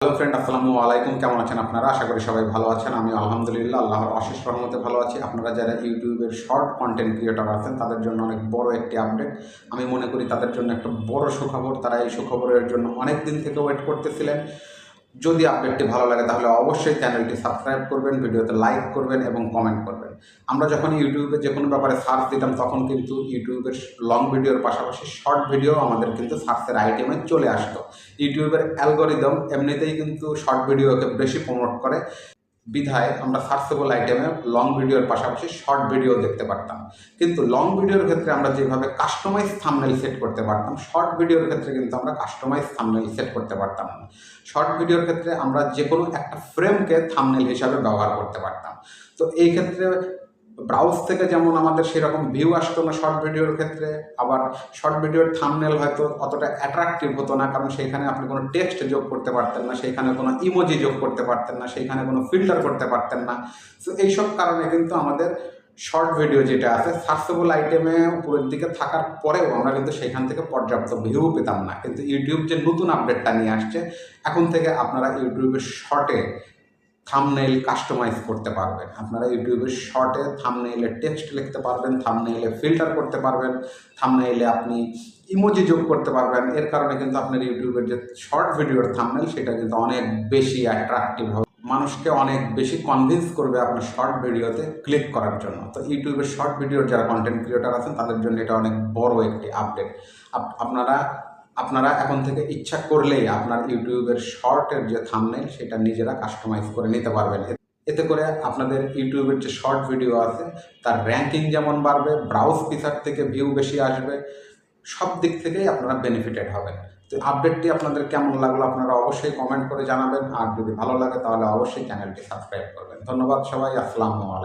Hello friend আসসালামু আলাইকুম। কেমন আছেন আপনারা? আশা করি সবাই ভালো আছেন। আমি আলহামদুলিল্লাহ আল্লাহর অশেষ রহমতে ভালো আছি। আপনারা যারা ইউটিউবের শর্ট কন্টেন্ট ক্রিয়েটার আছেন, তাদের জন্য অনেক বড় একটি আপডেট আমি মনে করি তাদের জন্য একটা বড় সুখবর। তারা এই সুখবরের জন্য অনেক দিন থেকে ওয়েট করতেছিলেন। যদি আপডেটটি ভালো লাগে, তাহলে অবশ্যই চ্যানেলটি সাবস্ক্রাইব করবেন, ভিডিওতে লাইক করবেন এবং কমেন্ট করবেন। আমরা যখন ইউটিউবে যে কোনো ব্যাপারে সার্চ দিতাম, তখন কিন্তু ইউটিউবের লং ভিডিওর পাশাপাশি শর্ট ভিডিও আমাদের কিন্তু সার্চের আইটেমে চলে আসতো। ইউটিউবের অ্যালগোরিদম এমনিতেই কিন্তু শর্ট ভিডিওকে বেশি প্রমোট করে। বিধায় আমরা সার্চেবল আইটেমে লং ভিডিওর পাশাপাশি শর্ট ভিডিও দেখতে পারতাম। কিন্তু লং ভিডিওর ক্ষেত্রে আমরা যেভাবে কাস্টমাইজ থামনেল সেট করতে পারতাম শর্ট ভিডিওর ক্ষেত্রে কিন্তু আমরা কাস্টমাইজ থামনেল সেট করতে পারতাম না। শর্ট ভিডিওর ক্ষেত্রে আমরা যে কোনো একটা ফ্রেমকে থামনেল হিসাবে ব্যবহার করতে পারতাম। তো এই ক্ষেত্রে ব্রাউজ থেকে যেমন আমাদের সেরকম ভিউ আসতো না শর্ট ভিডিওর ক্ষেত্রে, আবার শর্ট ভিডিওর থামনেল হয়তো অতটা অ্যাট্রাকটিভ হতো না, কারণ সেইখানে আপনি কোনো টেক্সট যোগ করতে পারতেন না, সেইখানে কোনো ইমোজি যোগ করতে পারতেন না, সেইখানে কোনো ফিল্টার করতে পারতেন না। তো এইসব কারণে কিন্তু আমাদের শর্ট ভিডিও যেটা আছে সার্চেবল আইটেমে উপরের দিকে থাকার পরেও আমরা কিন্তু সেখান থেকে পর্যাপ্ত ভিউ পেতাম না। কিন্তু ইউটিউব যে নতুন আপডেটটা নিয়ে আসছে, এখন থেকে আপনারা ইউটিউবের শর্টে থামনেইল কাস্টমাইজ করতে পারবেন। আপনারা ইউটিউবের শর্টে থামনেইলে টেক্সট লিখতে পারবেন থামনেইলে ফিল্টার করতে পারবেন থামনেইলে আপনি ইমোজি যোগ করতে পারবেন। এর কারণে কিন্তু আপনার ইউটিউবের যে শর্ট ভিডিওর থামনেইল সেটা কিন্তু অনেক বেশি অ্যাট্রাকটিভ হবে। মানুষকে অনেক বেশি কনভিন্স করবে আপনার শর্ট ভিডিওতে ক্লিক করার জন্য। তো ইউটিউবের শর্ট ভিডিওর যারা কন্টেন্ট ক্রিয়েটার আছেন, তাদের জন্য এটা অনেক বড় একটি আপডেট আপনারা আপনারা এখন থেকে ইচ্ছা করলেই আপনার ইউটিউবের শর্টের যে থামনেল সেটা নিজেরা কাস্টমাইজ করে নিতে পারবেন। এতে করে আপনাদের ইউটিউবের যে শর্ট ভিডিও আছে, তার র্যাঙ্কিং যেমন বাড়বে ব্রাউজ ফিচার থেকে ভিউ বেশি আসবে, সব দিক থেকেই আপনারা বেনিফিটেড হবেন। তো আপডেটটি আপনাদের কেমন লাগল আপনারা অবশ্যই কমেন্ট করে জানাবেন। আর যদি ভালো লাগে তাহলে অবশ্যই চ্যানেলটি সাবস্ক্রাইব করবেন। ধন্যবাদ সবাই, আসসালামু আলাইকুম।